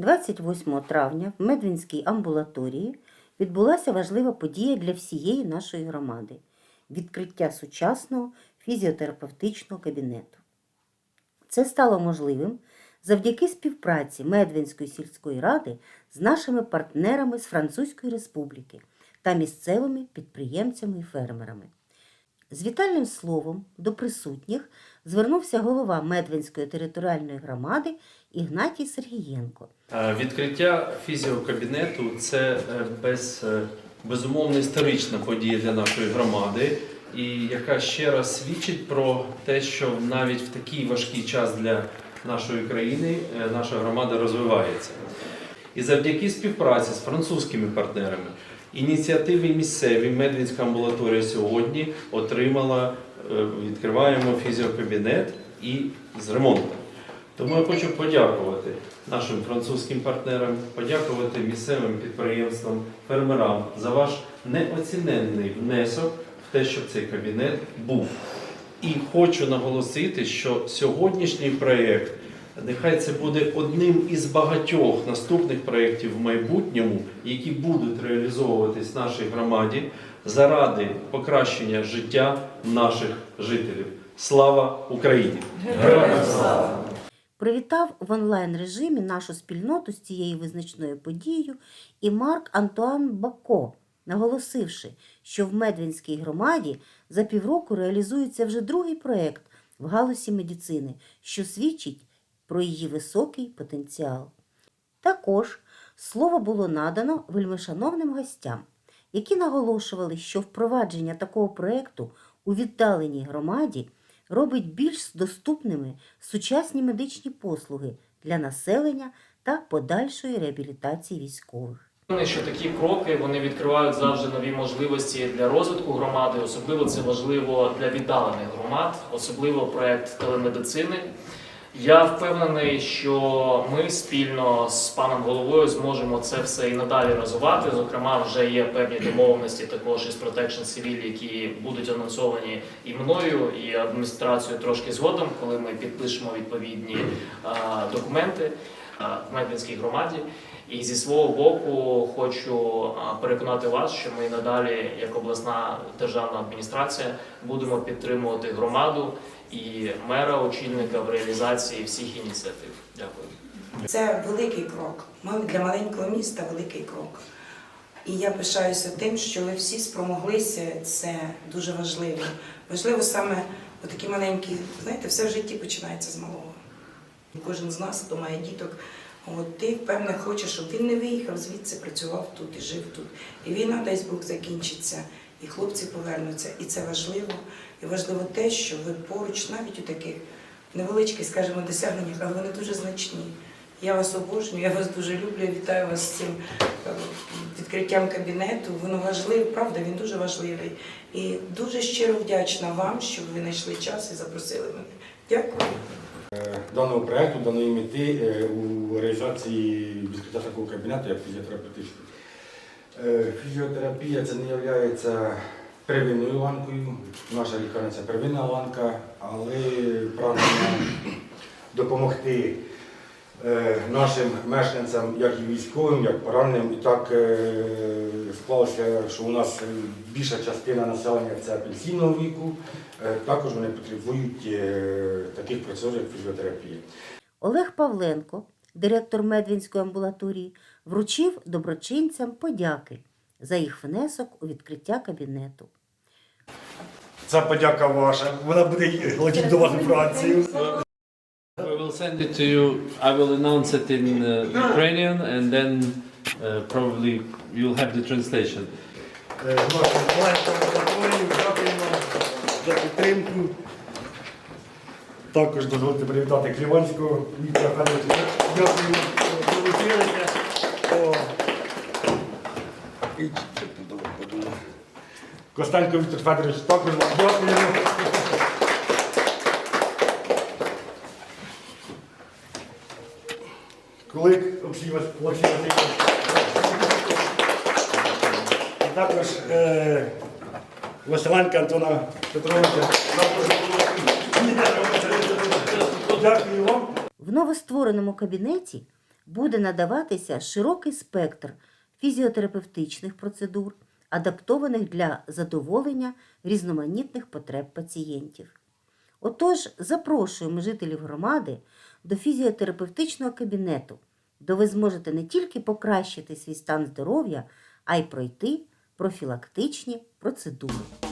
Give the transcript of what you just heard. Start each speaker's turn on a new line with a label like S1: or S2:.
S1: 28 травня в Медвінській амбулаторії відбулася важлива подія для всієї нашої громади відкриття сучасного фізіотерапевтичного кабінету. Це стало можливим завдяки співпраці Медвинської сільської ради з нашими партнерами з Французької Республіки та місцевими підприємцями і фермерами. З вітальним словом до присутніх звернувся голова Медвинської територіальної громади Ігнатій Сергієнко.
S2: Е, Відкриття фізіокабінету це е, без, е, безумовно історична подія для нашої громади, і яка ще раз свідчить про те, що навіть в такий важкий час для нашої країни наша громада розвивається. І завдяки співпраці з французькими партнерами, ініціативи місцеві Медвінська амбулаторія сьогодні отримала, відкриваємо фізіокабінет і з ремонтом. Тому я хочу подякувати нашим французьким партнерам, подякувати місцевим підприємствам, фермерам за ваш неоціненний внесок в те, щоб цей кабінет був. І хочу наголосити, що сьогоднішній проєкт, нехай це буде одним із багатьох наступних проєктів в майбутньому, які будуть реалізовуватись в нашій громаді заради покращення життя наших жителів. Слава Україні! Героям слава!
S1: Привітав в онлайн режимі нашу спільноту з цією визначною подією і Марк Антуан Бако, наголосивши, що в Медвінській громаді за півроку реалізується вже другий проєкт в галузі медицини, що свідчить про її високий потенціал. Також слово було надано вельмишановним гостям, які наголошували, що впровадження такого проєкту у віддаленій громаді робить більш доступними сучасні медичні послуги для населення та подальшої реабілітації військових.
S3: Що такі кроки вони відкривають завжди нові можливості для розвитку громади. Особливо це важливо для віддалених громад, особливо проект телемедицини. Я впевнений, що ми спільно з паном головою зможемо це все і надалі розвивати. Зокрема, вже є певні домовленості також із Protection Civil, які будуть анонсовані і мною, і адміністрацією трошки згодом, коли ми підпишемо відповідні а, документи а, в Медвінській громаді. І зі свого боку хочу переконати вас, що ми надалі, як обласна державна адміністрація, будемо підтримувати громаду і мера, очільника в реалізації всіх ініціатив. Дякую.
S4: Це великий крок. Ми для маленького міста великий крок. І я пишаюся тим, що ви всі спромоглися. Це дуже важливо. Важливо саме такі маленькі, знаєте, все в житті починається з малого. Кожен з нас, хто має діток, от ти певне хочеш, щоб він не виїхав звідси, працював тут і жив тут. І війна, дай Бог, закінчиться, і хлопці повернуться. І це важливо. І важливо те, що ви поруч, навіть у таких невеличких, скажімо, досягненнях, але вони дуже значні. Я вас обожнюю, я вас дуже люблю. Вітаю вас з цим е, відкриттям кабінету. Воно важливе, правда, він дуже важливий. І дуже щиро вдячна вам, що ви знайшли час і запросили мене. Дякую.
S5: даного проекту, даної мети е, у реалізації відкриття такого кабінету, як фізіотерапевтичний. Е, Фізіотерапія це не є первинною ланкою. Наша лікарня це первинна ланка, але прагнемо допомогти е, нашим мешканцям, як і військовим, як пораненим. І так е, склалося, що у нас більша частина населення це пенсійного віку. Е, Також вони потребують е, таких процедур, як фізіотерапія.
S1: Олег Павленко, директор Медвінської амбулаторії, вручив доброчинцям подяки за їх внесок у відкриття кабінету.
S6: Ця подяка ваша. Вона буде летіти до вас у Францію.
S2: Send it to you. I will announce it in uh, Ukrainian and then uh, probably you'll have the translation.
S6: Е, Нашим колегам лабораторію дякуємо за підтримку. Також дозвольте привітати Кліванського Віктора Федоровича. Дякуємо, що долучилися. О. І Костенко Віктор Федорович також вам дякуємо. Вас- Олексій Васильович. І також е, Василенка Антона Петровича. Дякую вам.
S1: В новоствореному кабінеті буде надаватися широкий спектр фізіотерапевтичних процедур, адаптованих для задоволення різноманітних потреб пацієнтів. Отож, запрошуємо жителів громади до фізіотерапевтичного кабінету, де ви зможете не тільки покращити свій стан здоров'я, а й пройти профілактичні процедури.